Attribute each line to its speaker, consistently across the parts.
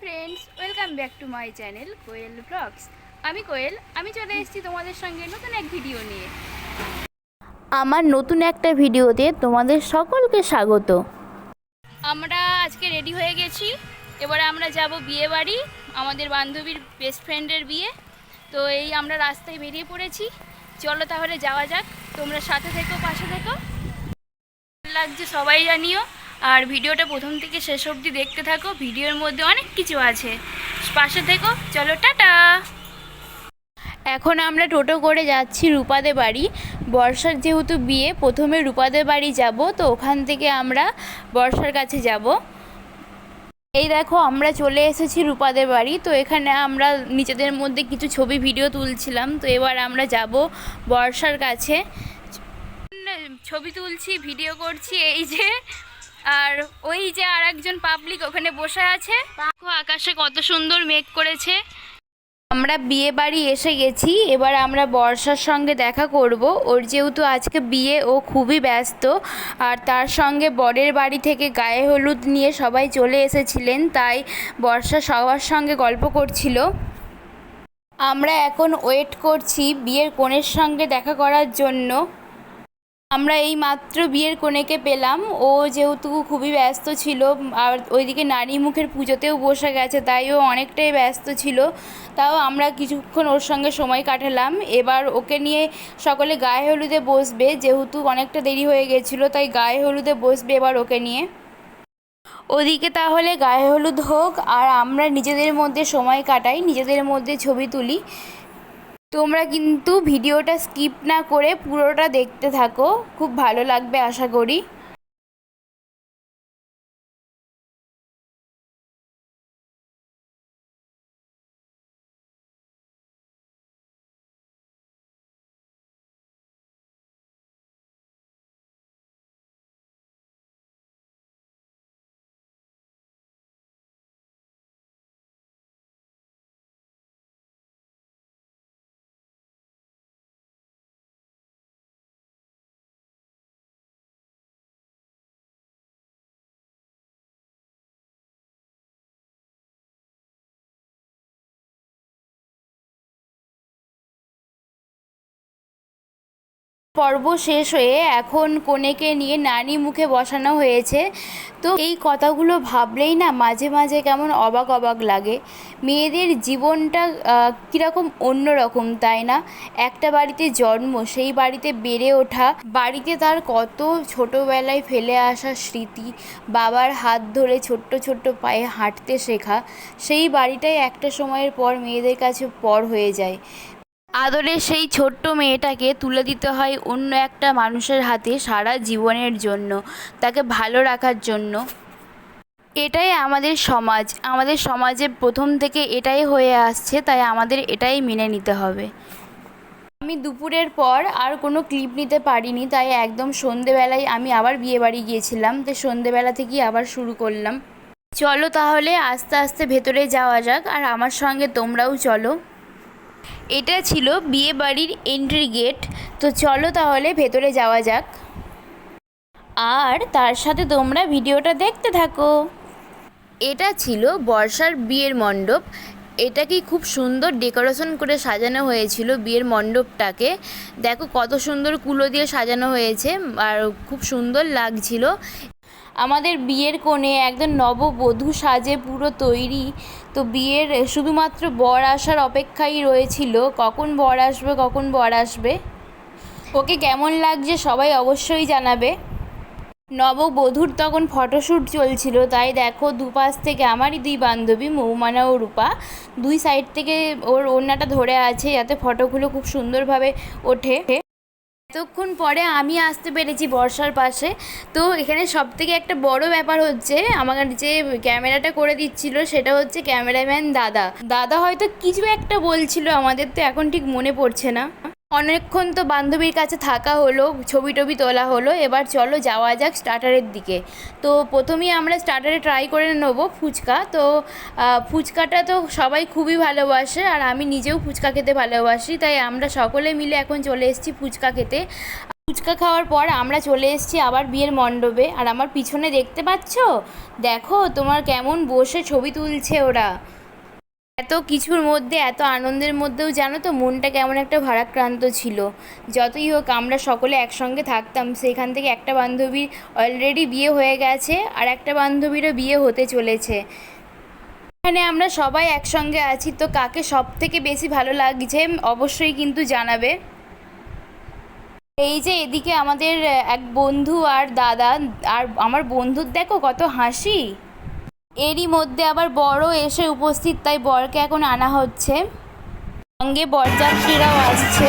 Speaker 1: Friends welcome back to my channel Koel blogs আমি কোয়েল আমি চলে এসেছি তোমাদের সঙ্গে নতুন এক ভিডিও নিয়ে।
Speaker 2: আমার নতুন একটা ভিডিওতে তোমাদের সকলকে স্বাগত।
Speaker 1: আমরা আজকে রেডি হয়ে গেছি। এবারে আমরা যাব বিয়ে বাড়ি আমাদের বান্ধবীর বেস্ট ফ্রেন্ডের বিয়ে। তো এই আমরা রাস্তায় বেরিয়ে পড়েছি। চলো তাহলে যাওয়া যাক। তোমরা সাথে থেকো পাশে থেকো। লাগছে সবাই জানিও। আর ভিডিওটা প্রথম থেকে শেষ অবধি দেখতে থাকো ভিডিওর মধ্যে অনেক কিছু আছে। পাশে থেকো চলো টাটা!
Speaker 2: এখন আমরা টোটো করে যাচ্ছি রূপাদের বাড়ি। বর্ষার যেহেতু বিয়ে প্রথমে রূপাদের বাড়ি যাব তো ওখান থেকে আমরা বর্ষার কাছে যাব। এই দেখো আমরা চলে এসেছি রূপাদের বাড়ি তো এখানে আমরা নিজেদের মধ্যে কিছু ছবি ভিডিও তুলছিলাম তো এবার আমরা যাব বর্ষার কাছে।
Speaker 1: ছবি তুলছি ভিডিও করছি এই যে আর ওই যে আর একজন পাবলিক ওখানে বসে আছে। আকাশে কত সুন্দর মেঘ করেছে।
Speaker 2: আমরা বিয়ে বাড়ি এসে গেছি, এবার আমরা বর্ষার সঙ্গে দেখা করব। ওর যেহেতু আজকে বিয়ে, ও খুবই ব্যস্ত। আর তার সঙ্গে বরের বাড়ি থেকে গায়ে হলুদ নিয়ে সবাই চলে এসেছিলেন, তাই বর্ষা সবার সঙ্গে গল্প করছিল। আমরা এখন ওয়েট করছি বিয়ের কনের সঙ্গে দেখা করার জন্য। আমরা এই মাত্র বিয়ের কনেকে পেলাম। ও যেহেতু খুবই ব্যস্ত ছিল, আর ওইদিকে নারী মুখের পুজোতেও বসে গেছে, তাই ও অনেকটাই ব্যস্ত ছিল। তাও আমরা কিছুক্ষণ ওর সঙ্গে সময় কাটালাম। এবার ওকে নিয়ে সকলে গায়ে হলুদে বসবে, যেহেতু অনেকটা দেরি হয়ে গেছিল, তাই গায়ে হলুদে বসবে এবার ওকে নিয়ে। ওদিকে তাহলে গায়ে হলুদ হোক, আর আমরা নিজেদের মধ্যে সময় কাটাই, নিজেদের মধ্যে ছবি তুলি। তোমরা কিন্তু ভিডিওটা স্কিপ না করে পুরোটা দেখতে থাকো। খুব ভালো লাগবে আশা করি। পর্ব শেষ হয়ে এখন কনেকে নিয়ে নানি মুখে বসানো হয়েছে। তো এই কথাগুলো ভাবলেই না মাঝে মাঝে কেমন অবাক অবাক লাগে। মেয়েদের জীবনটা কীরকম অন্যরকম, তাই না? একটা বাড়িতে জন্ম, সেই বাড়িতে বেড়ে ওঠা, বাড়িতে তার কত ছোটোবেলায় ফেলে আসা স্মৃতি, বাবার হাত ধরে ছোট্ট ছোট্ট পায়ে হাঁটতে শেখা, সেই বাড়িটাই একটা সময়ের পর মেয়েদের কাছে পর হয়ে যায়। আদরের সেই ছোট্ট মেয়েটাকে তুলে দিতে হয় অন্য একটা মানুষের হাতে সারা জীবনের জন্য, তাকে ভালো রাখার জন্য। এটাই আমাদের সমাজ। আমাদের সমাজে প্রথম থেকে এটাই হয়ে আসছে, তাই আমাদের এটাই মেনে নিতে হবে। আমি দুপুরের পর আর কোনো ক্লিপ নিতে পারিনি, তাই একদম সন্ধেবেলায় আমি আবার বিয়ে বাড়ি গিয়েছিলাম, তো সন্ধেবেলা থেকেই আবার শুরু করলাম। চলো তাহলে আস্তে আস্তে ভেতরে যাওয়া যাক, আর আমার সঙ্গে তোমরাও চলো। এটা ছিল বিয়ে বাড়ির এন্ট্রি গেট তো চলো তাহলে ভেতরে যাওয়া যাক। আর তার সাথে তোমরা ভিডিওটা দেখতে থাকো। এটা ছিল বর্ষার বিয়ের মণ্ডপ। এটাকে খুব সুন্দর ডেকোরেশন করে সাজানো হয়েছিল বিয়ের মণ্ডপটাকে। দেখো কত সুন্দর কুলো দিয়ে সাজানো হয়েছে, আর খুব সুন্দর লাগছিল। আমাদের বিয়ের কোণে একদম নববধূ সাজে পুরো তৈরি। তো বিয়ের শুধুমাত্র বর আসার অপেক্ষাই রয়েছিল। কখন বর আসবে, কখন বর আসবে? ওকে কেমন লাগছে সবাই অবশ্যই জানাবে। নববধূর তখন ফটোশ্যুট চলছিল, তাই দেখো দুপাশ থেকে আমারই দুই বান্ধবী, মৌমানা ও রূপা। দুই সাইড থেকে ওর ওড়নাটা ধরে আছে যাতে ফটোগুলো খুব সুন্দরভাবে ওঠে। এতক্ষণ পরে আমি আসতে পেরেছি বর্ষার পাশে। তো এখানে সব থেকে একটা বড় ব্যাপার হচ্ছে আমার যে ক্যামেরাটা করে দিচ্ছিল সেটা হচ্ছে ক্যামেরাম্যান দাদা। দাদা হয়তো কিছু একটা বলছিল, আমাদের তো এখন ঠিক মনে পড়ছে না। অনেকক্ষণ তো বান্ধবীর কাছে থাকা হলো ছবি টবি তোলা হলো, এবার চলো যাওয়া যাক স্টার্টারের দিকে। তো প্রথমেই আমরা স্টার্টারে ট্রাই করে নেব ফুচকা। তো ফুচকাটা তো সবাই খুবই ভালোবাসে, আর আমি নিজেও ফুচকা খেতে ভালোবাসি, তাই আমরা সকলে মিলে এখন চলে এসেছি ফুচকা খেতে। ফুচকা খাওয়ার পর আমরা চলে এসেছি আবার বিয়ের মণ্ডপে। আর আমার পিছনে দেখতে পাচ্ছ? দেখো তোমার কেমন বসে ছবি তুলছে ওরা। এত কিছুর মধ্যে, এত আনন্দের মধ্যেও জানো তো মনটা কেমন একটা ভারাক্রান্ত ছিল। যতই হোক, আমরা সকলে একসঙ্গে থাকতাম। সেখান থেকে একটা বান্ধবীর অলরেডি বিয়ে হয়ে গেছে আর একটা বান্ধবীরও বিয়ে হতে চলেছে। এখানে আমরা সবাই একসঙ্গে আছি, তো কাকে সব থেকে বেশি ভালো লাগছে অবশ্যই কিন্তু জানাবে। এই যে এদিকে আমাদের এক বন্ধু আর দাদা, আর আমার বন্ধুর দেখো কত হাসি। এরই মধ্যে আবার বড় এসে উপস্থিত তাই বরকে এখন আনা হচ্ছে। সঙ্গে বরযাত্রীরাও আসছে।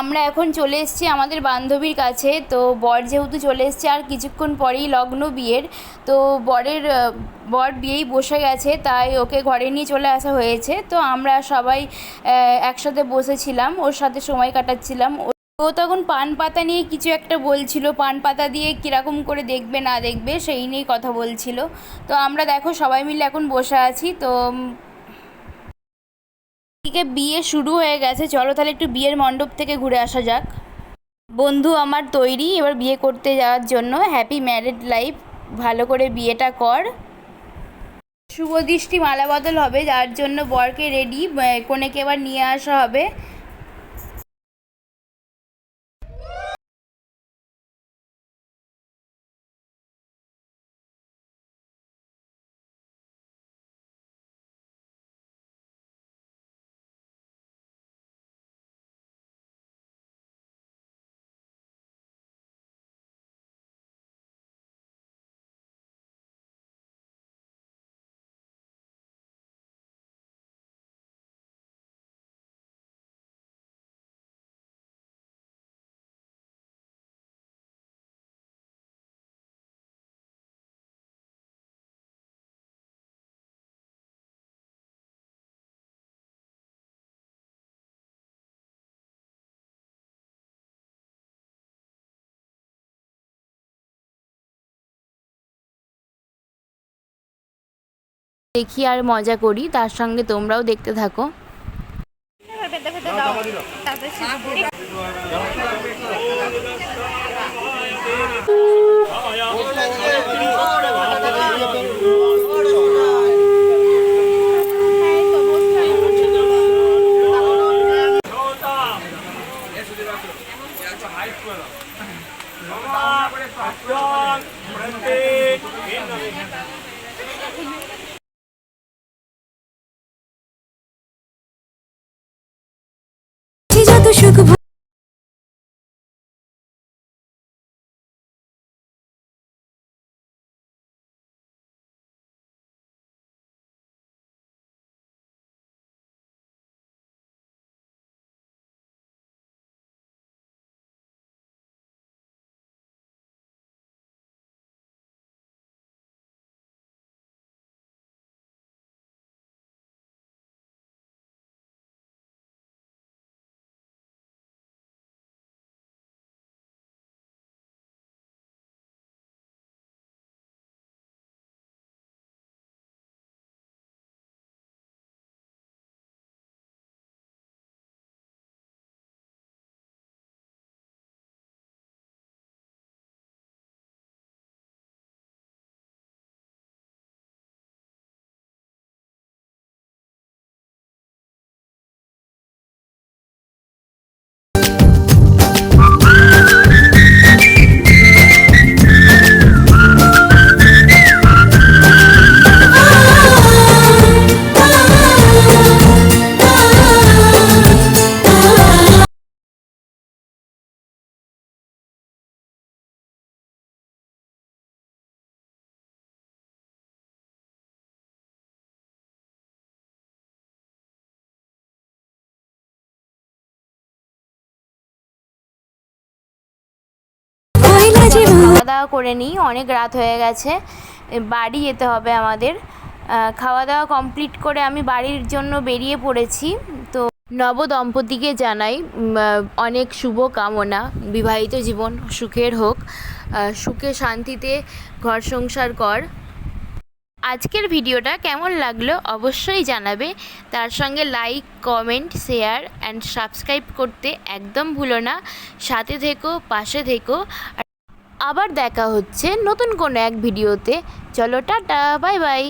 Speaker 2: আমরা এখন চলে এসেছি আমাদের বান্ধবীর কাছে। তো বর যেহেতু চলে এসেছে, আর কিছুক্ষণ পরেই লগ্ন বিয়ের। তো বরের বর বিয়েই বসে গেছে, তাই ওকে ঘরে নিয়ে চলে আসা হয়েছে। তো আমরা সবাই একসাথে বসেছিলাম, ওর সাথে সময় কাটাচ্ছিলাম। ও- তখন পান পাতা নিয়ে কিছু একটা বলছিল, পান পাতা দিয়ে কীরকম করে দেখবে না দেখবে, সেই নিয়েই কথা বলছিল। তো আমরা দেখো সবাই মিলে এখন বসে আছি। তো এদিকে বিয়ে শুরু হয়ে গেছে, চলো তাহলে একটু বিয়ের মণ্ডপ থেকে ঘুরে আসা যাক। বন্ধু আমার তৈরি, এবার বিয়ে করতে যাওয়ার জন্য হ্যাপি ম্যারিড লাইফ ভালো করে বিয়েটা কর। শুভ দৃষ্টি মালা বদল হবে, যার জন্য বরকে রেডি কনেকে এবার নিয়ে আসা হবে। দেখি আর মজা করি তার সঙ্গে তোমরাও দেখতে থাকো।
Speaker 3: সুখ
Speaker 2: দাওয়া করে নিই, অনেক রাত হয়ে গেছে। বাড়ি যেতে হবে আমাদের। খাওয়া দাওয়া কমপ্লিট করে আমি বাড়ির জন্য বেরিয়ে পড়েছি। তো নব দম্পতিকে জানাই অনেক শুভ কামনা। বিবাহিত জীবন সুখের হোক। সুখে শান্তিতে ঘর সংসার কর। আজকের ভিডিওটা কেমন লাগল অবশ্যই জানাবে। তার সঙ্গে like comment share and subscribe করতে একদম ভুলো না। সাথে থেকো, পাশে থেকো। আবার দেখা হচ্ছে নতুন কোনো এক ভিডিওতে। চলো টাটা বাই বাই।